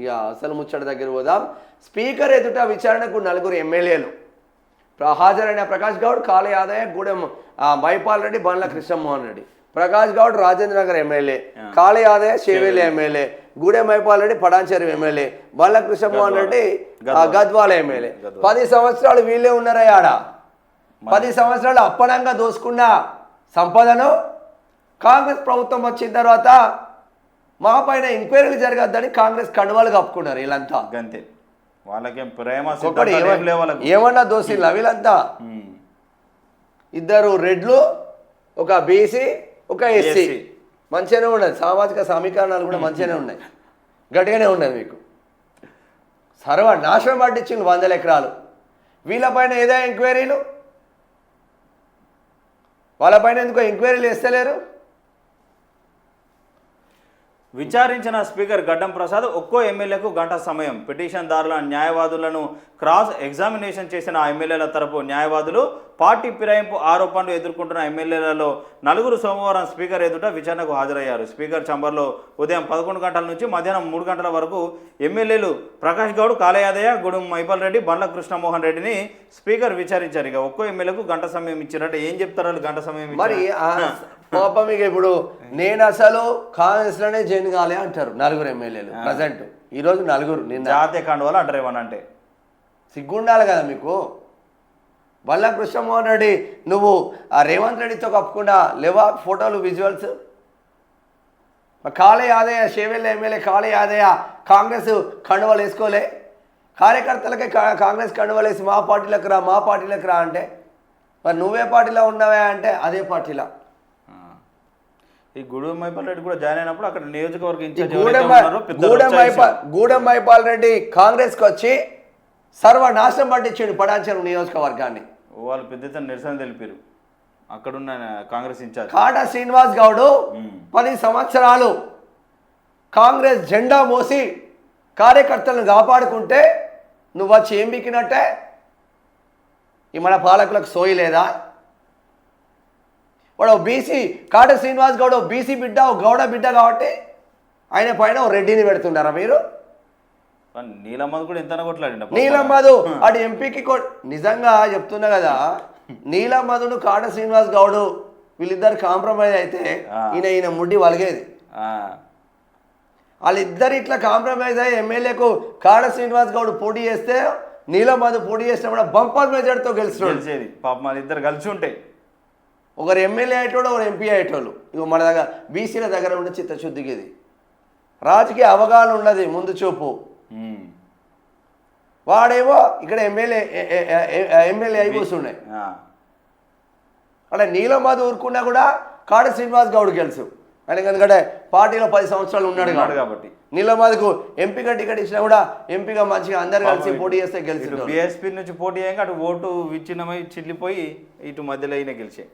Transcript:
ఇక అసలు ముచ్చట దగ్గర పోదాం. స్పీకర్ ఎదుట విచారణకు నలుగురు ఎమ్మెల్యేలు. హాజరైన Prakash Goud Kala Yadaiah Gudem Mahipal Reddy Bandla Krishnamohan Reddy. Prakash Goud Rajendra Nagar MLA Kala Yadaiah Chevella MLA. Gudem Mahipal Reddy Patancheru MLA. Bandla Krishnamohan Reddy Gadwal. MLA. పది సంవత్సరాలు వీళ్ళే ఉన్నారా ఆడ. పది సంవత్సరాలు అప్పనంగా దోసుకున్న సంపదను కాంగ్రెస్ ప్రభుత్వం వచ్చిన తర్వాత మా పైన ఎంక్వైరీలు జరగద్దని కాంగ్రెస్ కండువాలు కప్పుకున్నారు వీళ్ళంతా. గంతే. వాళ్ళకేం ప్రేమ ఏమన్నా దోసిల్లా వీళ్ళంతా. ఇద్దరు రెడ్లు ఒక బీసీ ఒక ఎస్సీ. మంచిగానే ఉన్నది. సామాజిక సమీకరణాలు కూడా మంచిగానే ఉన్నాయి. గట్టిగానే ఉన్నది మీకు. సర్వ నాశనం పట్టించింది వందల ఎకరాలు. వీళ్ళపైన ఏదో ఎంక్వైరీలు వాళ్ళపైన ఎందుకో ఎంక్వైరీలు వేస్తలేరు? విచారించిన స్పీకర్ గడ్డం ప్రసాద్ ఒక్కో ఎమ్మెల్యేకు గంట సమయం. పిటిషన్దారుల న్యాయవాదులను క్రాస్ ఎగ్జామినేషన్ చేసిన ఆ ఎమ్మెల్యేల తరపు న్యాయవాదులు పార్టీ ఫిరాయింపు ఆరోపణలు ఎదుర్కొంటున్న ఎమ్మెల్యేలలో నలుగురు సోమవారం స్పీకర్ ఎదుట విచారణకు హాజరయ్యారు. స్పీకర్ ఛంబర్లో ఉదయం పదకొండు గంటల నుంచి మధ్యాహ్నం మూడు గంటల వరకు ఎమ్మెల్యేలు ప్రకాష్ గౌడ్ కాలయాదయ్య గుడుం మైపల్ రెడ్డి బండ్ల కృష్ణమోహన్ రెడ్డిని స్పీకర్ విచారించారు. ఇక ఒక్కో ఎమ్మెల్యేకు గంట సమయం ఇచ్చినట్టు ఏం చెప్తారు గంట సమయం మరి పాపం ఇక ఇప్పుడు నేను అసలు కాంగ్రెస్లోనే జాయిన్ కాలే అంటారు నలుగురు ఎమ్మెల్యేలు ప్రజెంట్. ఈ రోజు నలుగురు నిన్న. జాతీయ కండువాలు అంటారు ఏమన్నా అంటే. సిగ్గుండాలి కదా మీకు? బల్ల కృష్ణమోహన్ రెడ్డి నువ్వు ఆ రేవంత్ రెడ్డితో కప్పకుండా లేవా ఫోటోలు విజువల్స్? కాళే యాదయ్య షేవెల్ ఎమ్మెల్యే కాళే యాదయ్య కాంగ్రెస్ కండువాలు వేసుకోలే? కార్యకర్తలకే కా- కాంగ్రెస్ కండువాలు వేసి మా పార్టీలకు రా మా పార్టీలకు రా అంటే. మరి నువ్వే పార్టీలో ఉన్నావే అంటే అదే పార్టీలో. ఈ గూడెం మైపాల్ రెడ్డి కూడా జాయిన్ అయినప్పుడు అక్కడ నియోజకవర్గ ఇన్ఛార్జ్ గూడెం మైపాల్ మైపాల్ రెడ్డి కాంగ్రెస్కి వచ్చి సర్వనాశనం పట్టించాడు పడాంచరు నియోజకవర్గాన్ని. వాళ్ళు పెద్ద నిరసన తెలిపారు. అక్కడున్న కాంగ్రెస్ ఇన్ఛార్జ్. కాటా శ్రీనివాస్ గౌడ్. పది సంవత్సరాలు కాంగ్రెస్ జెండా మోసి కార్యకర్తలను కాపాడుకుంటే నువ్వు వచ్చి ఏం బిక్కినట్టే ఈ మన పాలకులకు సోయి లేదా? వాడు బీసీ కాట శ్రీనివాస్ గౌడ్ బీసీ బిడ్డ గౌడ బిడ్డ కాబట్టి ఆయన పైన రెడ్డిని పెడుతున్నారా మీరు? నీలమ్మది కూడా ఎంత కొట్లాడిండ నీలమ్మధు అటు ఎంపీకి నిజంగా చెప్తున్నా కదా నీలమ్మధును కాట శ్రీనివాస్ గౌడ్ వీళ్ళిద్దరు కాంప్రమైజ్ అయితే. ఈయన ఈయన ముడ్డి వలిగేది. వాళ్ళిద్దరు ఇట్లా కాంప్రమైజ్ అయ్యి ఎమ్మెల్యేకు కాడ శ్రీనివాస్ గౌడ్ పోటీ చేస్తే నీలమ్మధు పోటీ చేసినప్పుడు బంపర్ మెజార్టీతో గెలిచేది. పాప మన ఇద్దరు కలిసి ఉంటే. ఒకరు ఎమ్మెల్యే అయ్యేటోడు ఒకరు ఎంపీ అయ్యేటోళ్ళు. ఇక మన దగ్గర బీసీల దగ్గర ఉండే చిత్తశుద్ధికి ఇది. రాజకీయ అవగాహన ఉన్నది ముందు చూపు. వాడేమో ఇక్కడ ఎమ్మెల్యే ఎమ్మెల్యే అయి కూర్చున్నాయి. అంటే నీలమ్మధు ఊరుకున్నా కూడా కాడ శ్రీనివాస్ గౌడ్ గెలుసు. ఆయన ఎందుకంటే పార్టీలో పది సంవత్సరాలు ఉన్నాడు కాబట్టి. నీలమ్మధుకు ఎంపీగా టికెట్ ఇచ్చినా కూడా ఎంపీగా మంచిగా అందరు కలిసి పోటీ చేస్తే గెలిచి బీఎస్పీ నుంచి పోటీ అయ్యాక అటు ఓటు విచ్ఛిన్నమై చిల్లిపోయి ఇటు మధ్యలో అయినా గెలిచే.